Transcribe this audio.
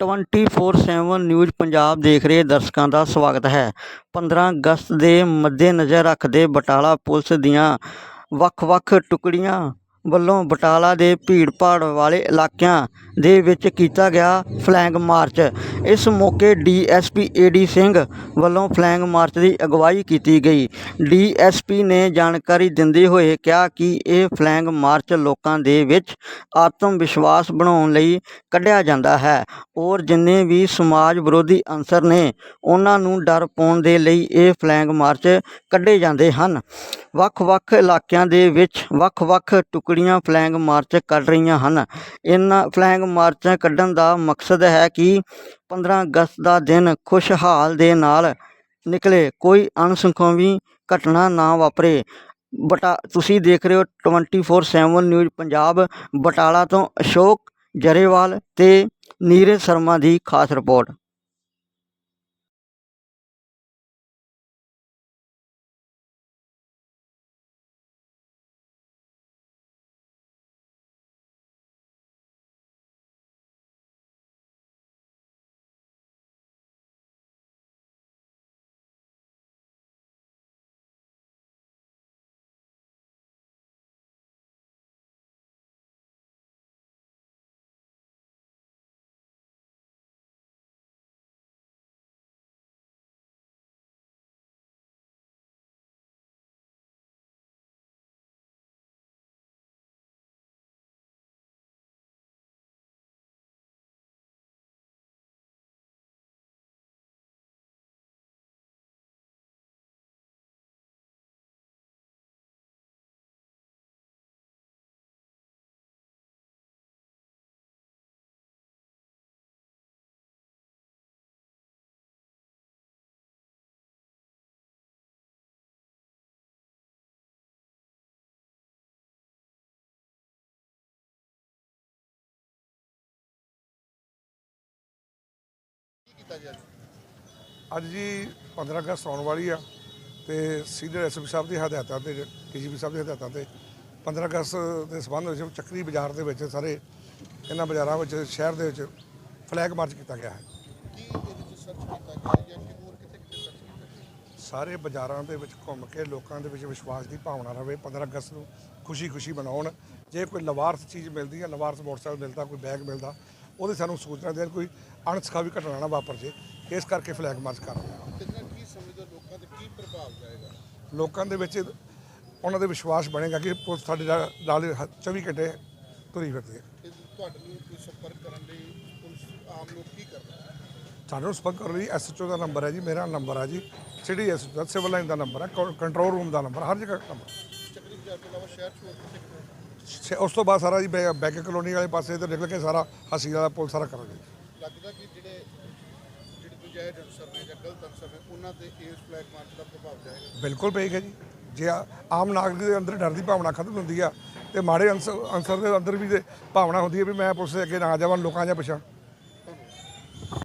24/7 news Punjab ਦੇਖ ਰਹੇ ਦਰਸ਼ਕਾਂ ਦਾ ਸਵਾਗਤ ਹੈ। 15 ਅਗਸਤ ਦੇ ਮੱਦੇਨਜ਼ਰ ਰੱਖਦੇ ਬਟਾਲਾ ਪੁਲਿਸ ਦੀਆਂ ਵੱਖ-ਵੱਖ ਟੁਕੜੀਆਂ ਵੱਲੋਂ ਬਟਾਲਾ ਦੇ ਭੀੜ-ਭਾੜ ਵਾਲੇ ਇਲਾਕਿਆਂ ਦੇ ਵਿੱਚ ਕੀਤਾ ਗਿਆ ਫਲੈਗ ਮਾਰਚ। ਇਸ ਮੌਕੇ ਡੀਐਸਪੀ ਏਡੀ ਸਿੰਘ ਵੱਲੋਂ ਫਲੈਗ ਮਾਰਚ ਦੀ ਅਗਵਾਈ ਕੀਤੀ ਗਈ। ਡੀਐਸਪੀ ਨੇ ਜਾਣਕਾਰੀ ਦਿੰਦੇ ਹੋਏ ਕਿਹਾ ਕਿ ਇਹ ਫਲੈਗ ਮਾਰਚ ਲੋਕਾਂ ਦੇ ਵਿੱਚ ਆਤਮ ਵਿਸ਼ਵਾਸ ਬਣਾਉਣ ਲਈ ਕੱਢਿਆ ਜਾਂਦਾ ਹੈ ਔਰ ਜਿੰਨੇ ਵੀ ਸਮਾਜ ਵਿਰੋਧੀ ਅੰਸਰ ਨੇ, ਉਹਨਾਂ ਨੂੰ ਡਰ ਪਾਉਣ ਦੇ ਲਈ ਇਹ ਫਲੈਗ ਮਾਰਚ ਕੱਢੇ ਜਾਂਦੇ ਹਨ। ਵੱਖ-ਵੱਖ ਇਲਾਕਿਆਂ ਦੇ ਵਿੱਚ ਵੱਖ-ਵੱਖ ਟੁਕੜੀਆਂ ਫਲੈਂਗ ਮਾਰਚ ਕੱਢ ਰਹੀਆਂ ਹਨ। ਇਹਨਾਂ ਫਲੈਂਗ ਮਾਰਚਾਂ ਕੱਢਣ ਦਾ ਮਕਸਦ ਹੈ ਕਿ 15 ਅਗਸਤ ਦਾ ਦਿਨ ਖੁਸ਼ਹਾਲ ਦੇ ਨਾਲ ਨਿਕਲੇ, ਕੋਈ ਅਣਸੁਖਾਵੀਂ ਘਟਨਾ ਨਾ ਵਾਪਰੇ। ਬਟਾ, ਤੁਸੀਂ ਦੇਖ ਰਹੇ ਹੋ 24/7 ਨਿਊਜ਼ ਪੰਜਾਬ, ਬਟਾਲਾ ਤੋਂ ਅਸ਼ੋਕ ਜਰੇਵਾਲ ਤੇ ਨੀਰਜ ਸ਼ਰਮਾ ਦੀ ਖਾਸ ਰਿਪੋਰਟ। ਅੱਜ? ਜੀ 15 ਅਗਸਤ ਆਉਣ ਵਾਲੀ ਆ ਤੇ ਸੀਨੀਅਰ ਐਸਪੀ ਸਾਹਿਬ ਦੀ ਹਦਾਇਤਾਂ ਤੇ ਡੀਜੀਪੀ ਸਾਹਿਬ ਦੀ ਹਦਾਇਤਾਂ ਤੇ 15 ਅਗਸਤ ਦੇ ਸਬੰਧ ਵਿੱਚ ਚੱਕਰੀ ਬਾਜ਼ਾਰ ਦੇ ਵਿੱਚ ਸਾਰੇ ਇਹਨਾਂ ਬਾਜ਼ਾਰਾਂ ਵਿੱਚ ਸ਼ਹਿਰ ਦੇ ਵਿੱਚ ਫਲੈਗ ਮਾਰਚ ਕੀਤਾ ਗਿਆ ਹੈ। ਸਾਰੇ ਬਾਜ਼ਾਰਾਂ ਦੇ ਵਿੱਚ ਘੁੰਮ ਕੇ ਲੋਕਾਂ ਦੇ ਵਿੱਚ ਵਿਸ਼ਵਾਸ ਦੀ ਭਾਵਨਾ ਰਵੇ 15 ਅਗਸਤ ਨੂੰ ਖੁਸ਼ੀ-ਖੁਸ਼ੀ ਮਨਾਉਣ। ਜੇ ਕੋਈ ਲਵਾਰਸ ਚੀਜ਼ ਮਿਲਦੀ ਹੈ ਲਵਾਰਸ ਮੋਟਰਸਾਈਕਲ ਮਿਲਦਾ ਕੋਈ ਬੈਗ ਮਿਲਦਾ ਉਹਦੇ ਸਾਨੂੰ ਸੂਚਨਾ ਦੇਣ ਕੋਈ ਅਣਸਖਾਵੀ ਘਟਨਾ ਨਾ ਵਾਪਰ ਜੇ। ਇਸ ਕਰਕੇ ਫਲੈਗ ਮਾਰਚ ਕਰ ਰਹੇ ਹਾਂ। ਕਿੰਨਾ ਕੀ ਸਮਝਦੇ ਲੋਕਾਂ ਤੇ ਕੀ ਪ੍ਰਭਾਵ ਜਾਏਗਾ? ਲੋਕਾਂ ਦੇ ਵਿੱਚ ਉਹਨਾਂ ਦੇ ਵਿਸ਼ਵਾਸ ਬਣੇਗਾ ਕਿ ਪੁਲਿਸ ਸਾਡੇ ਨਾਲ ਨਾਲ 24 ਘੰਟੇ ਤੁਰੀ ਫਿਰਦੀ ਹੈ। ਤੁਹਾਡੇ ਨੂੰ ਕੋਈ ਸੰਪਰਕ ਕਰਨ ਲਈ ਪੁਲਿਸ ਆਮ ਲੋਕ ਕੀ ਕਰਦਾ ਹੈ ਸਾਨੂੰ ਸੰਪਰਕ ਕਰਨ ਲਈ ਐਸਐਚਓ ਦਾ ਨੰਬਰ ਹੈ ਜੀ ਮੇਰਾ ਨੰਬਰ ਹੈ ਜੀ। ਸਿਟੀ ਐਸਐਚਓ ਦਾ ਸਿਵਲ ਲਾਈਨ ਦਾ ਨੰਬਰ ਹੈ ਕੰ- ਕੰਟਰੋਲ ਰੂਮ ਦਾ ਨੰਬਰ ਹਰ ਜਗ੍ਹਾ ਨੰਬਰ ਚੱਕਰੀ ਬਾਜ਼ਾਰ ਤੋਂ ਇਲਾਵਾ ਸ਼ਹਿਰ 'ਚ ਉਸ ਤੋਂ ਬਾਅਦ ਸਾਰਾ ਜੀ ਬੈਕ ਕਲੋਨੀ ਵਾਲੇ ਪਾਸੇ ਤੋਂ ਨਿਕਲ ਕੇ ਸਾਰਾ ਹਸੀ ਵਾਲਾ ਪੁਲ ਸਾਰਾ ਕਰਾਂਗੇ। ਲੱਗਦਾ ਕਿ ਜਿਹੜੇ ਜਿਹੜੇ ਨਜਾਇਜ਼ ਅਨਸਰ ਨੇ ਜਾਂ ਗਲਤ ਅਨਸਰ ਨੇ ਉਹਨਾਂ ਤੇ ਇਸ ਫਲੈਗ ਮਾਰਚ ਦਾ ਪ੍ਰਭਾਵ ਜਾਏਗਾ? ਬਿਲਕੁਲ ਪਏਗਾ ਜੀ। ਜੇ ਆਮ ਨਾਗਰਿਕ ਦੇ ਅੰਦਰ ਡਰ ਦੀ ਭਾਵਨਾ ਖਤਮ ਹੁੰਦੀ ਆ ਤੇ ਮਾੜੇ ਅੰਸਰ ਅੰਸਰ ਦੇ ਅੰਦਰ ਵੀ ਭਾਵਨਾ ਹੁੰਦੀ ਹੈ ਵੀ ਮੈਂ ਪੁਲਿਸ ਦੇ ਅੱਗੇ ਨਾ ਜਾਵਾਂ ਲੋਕਾਂ ਜਾਂ ਪਿਛਾਂ